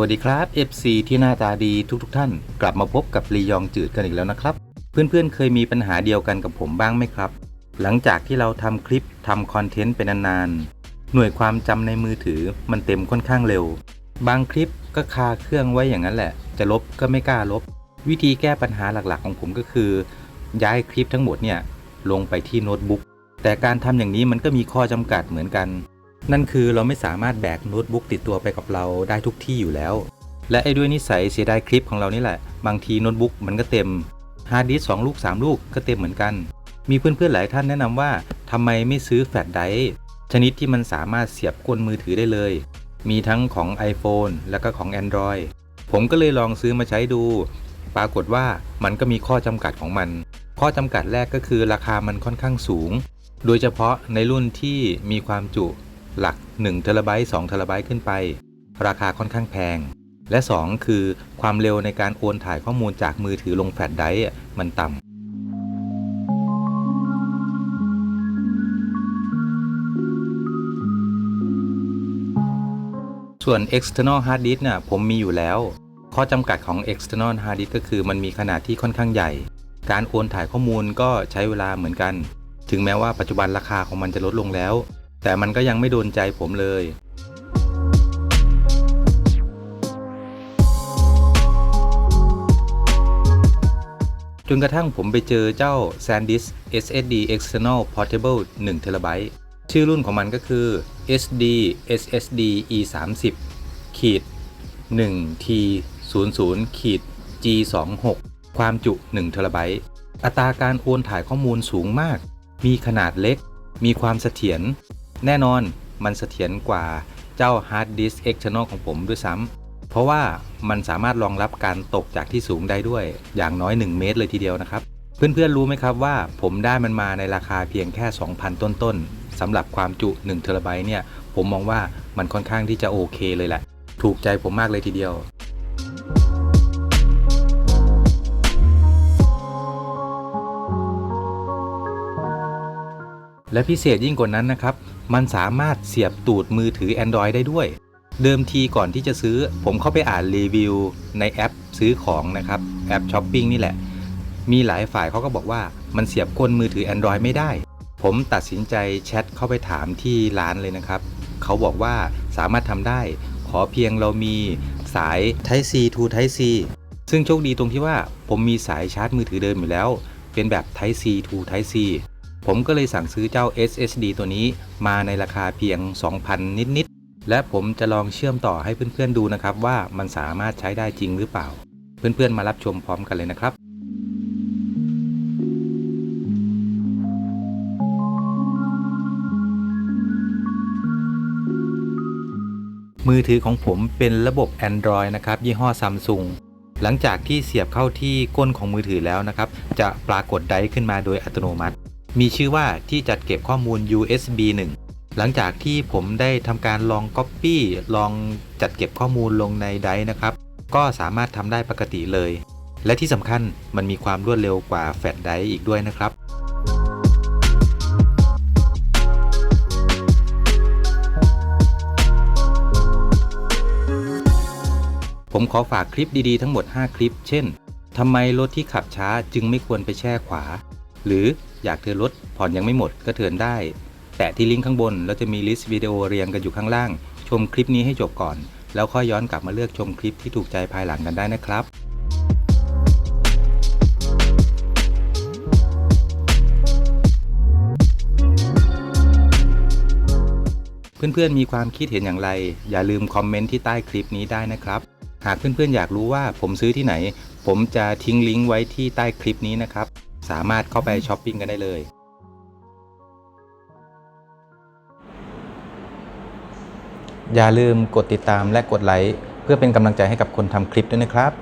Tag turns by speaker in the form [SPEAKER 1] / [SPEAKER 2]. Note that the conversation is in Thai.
[SPEAKER 1] วัสดีครับ FC ที่หน้าตาดีทุกๆทท่าน กลับมาพบกับลียองจืดกันอีกแล้วนะครับ เพื่อนๆ เคยมีปัญหาเดียวกันกับผมบ้างไหมครับ หลังจากที่เราทำคลิปทำคอนเทนต์เป็นนานๆหน่วยความจำในมือถือมันเต็มค่อนข้างเร็ว บางคลิปก็คาเครื่องไว้อย่างนั้นแหละ จะลบก็ไม่กล้าลบ วิธีแก้ปัญหาหลักๆ ของผมก็คือ ย้ายคลิปทั้งหมดเนี่ยลงไปที่โน้ตบุ๊กแต่การทำอย่างนี้มันก็มีข้อจำกัดเหมือนกัน นั่นคือเราไม่สามารถแบกโน้ตบุ๊กติดตัวไปกับเราได้ทุกที่อยู่แล้ว และไอ้ด้วยนิสัยเสียดายคลิปของเรานี่แหละ บางทีโน้ตบุ๊กมันก็เต็มฮาร์ดดิสก์สองลูก 3 ลูกก็เต็มเหมือนกัน มีเพื่อนๆหลายท่านแนะนำว่าทำไมไม่ซื้อแฟลชไดร์ชนิดที่มันสามารถเสียบก้นมือถือได้เลย มีทั้งของ iPhone แล้วก็ของ Android ผมก็เลยลองซื้อมาใช้ดู ปรากฏว่ามันก็มีข้อจำกัดของมัน ข้อจำกัดแรกก็คือราคามันค่อนข้างสูง โดยเฉพาะในรุ่นที่มีความจุ หลัก1เทราไบต์2เทราไบต์ขึ้นไป ราคาค่อนข้างแพง และ 2 คือความเร็วในการโอนถ่ายข้อมูลจากมือถือลงแฟลชไดร์มันต่ำส่วน external hard disk น่ะผมมีอยู่แล้ว ข้อจำกัดของ external hard disk ก็คือมันมีขนาดที่ค่อนข้างใหญ่ การโอนถ่ายข้อมูลก็ใช้เวลาเหมือนกัน ถึงแม้ว่าปัจจุบันราคาของมันจะลดลงแล้ว แต่มันก็ยังไม่โดนใจผมเลย จนกระทั่งผมไปเจอเจ้า SanDisk SSD External Portable 1 TB ชื่อรุ่นของมันก็คือ SD SSD E 3 0ขีด1 T 0 0ขีด G 2 6ความจุ1 TB อัตราการโอนถ่ายข้อมูลสูงมาก มีขนาดเล็ก มีความเสถียร แน่นอนมันเสถียรกว่าเจ้า Hard Disk External ของผมด้วยซ้ำเพราะว่ามันสามารถรองรับการตกจากที่สูงได้ด้วย อย่างน้อย 1 เมตรเลยทีเดียวนะครับ เพื่อนๆรู้ไหมครับว่าผมได้มันมาในราคาเพียงแค่ 2,000 ต้นๆสำหรับความจุ1เทราไบต์เนี่ย ผมมองว่ามันค่อนข้างที่จะโอเคเลยแหละ ถูกใจผมมากเลยทีเดียว และพิเศษยิ่งกว่านั้นนะครับ มันสามารถเสียบตูดมือถือ Android ได้ด้วย เดิมทีก่อนที่จะซื้อ ผมเข้าไปอ่านรีวิวในแอปซื้อของนะครับแอปช้อปปิ้งนี่แหละ มีหลายฝ่ายเขาก็บอกว่ามันเสียบก้นมือถือ Android ไม่ได้ ผมตัดสินใจแชทเข้าไปถามที่ร้านเลยนะครับ เขาบอกว่าสามารถทำได้ ขอเพียงเรามีสาย Type C to Type C ซึ่งโชคดีตรงที่ว่าผมมีสายชาร์จมือถือเดิมอยู่แล้ว เป็นแบบ Type C to Type C ผมก็เลยสั่งซื้อเจ้า SSD ตัวนี้มาในราคาเพียง 2,000 นิดๆ และผมจะลองเชื่อมต่อให้เพื่อนๆดูนะครับ ว่ามันสามารถใช้ได้จริงหรือเปล่า เพื่อนๆมารับชมพร้อมกันเลยนะครับมือถือของผมเป็นระบบ Android นะครับ ยี่ห้อ Samsung หลังจากที่เสียบเข้าที่ก้นของมือถือแล้วนะครับ จะปรากฏไดร์ขึ้นมาโดยอัตโนมัติ มีชื่อว่าที่จัดเก็บข้อมูล USB 1 หลังจากที่ผมได้ทำการลอง Copy ลองจัดเก็บข้อมูลลงในไดร์นะครับ ก็สามารถทำได้ปกติเลย และที่สำคัญมันมีความรวดเร็วกว่าแฟลชไดร์อีกด้วยนะครับผมขอฝากคลิปดีๆทั้งหมด 5 คลิป เช่น ทำไมรถที่ขับช้าจึงไม่ควรไปแช่ขวา หรืออยากเทินรถผ่อนยังไม่หมดก็เทินได้แปะที่ลิงก์ข้างบนแล้วจะมีลิสต์วิดีโอเรียงกันอยู่ข้างล่าง ชมคลิปนี้ให้จบก่อน แล้วค่อยย้อนกลับมาเลือกชมคลิปที่ถูกใจภายหลังกันได้นะครับเพื่อนๆ มีความคิดเห็นอย่างไร อย่าลืมคอมเมนต์ที่ใต้คลิปนี้ได้นะครับ หากเพื่อนๆ อยากรู้ว่าผมซื้อที่ไหน ผมจะทิ้งลิงก์ไว้ที่ใต้คลิปนี้นะครับ สามารถเข้าไปช้อปปิ้งกันได้เลย อย่าลืมกดติดตามและกดไลค์เพื่อเป็นกำลังใจให้กับคนทำคลิปด้วยนะครับ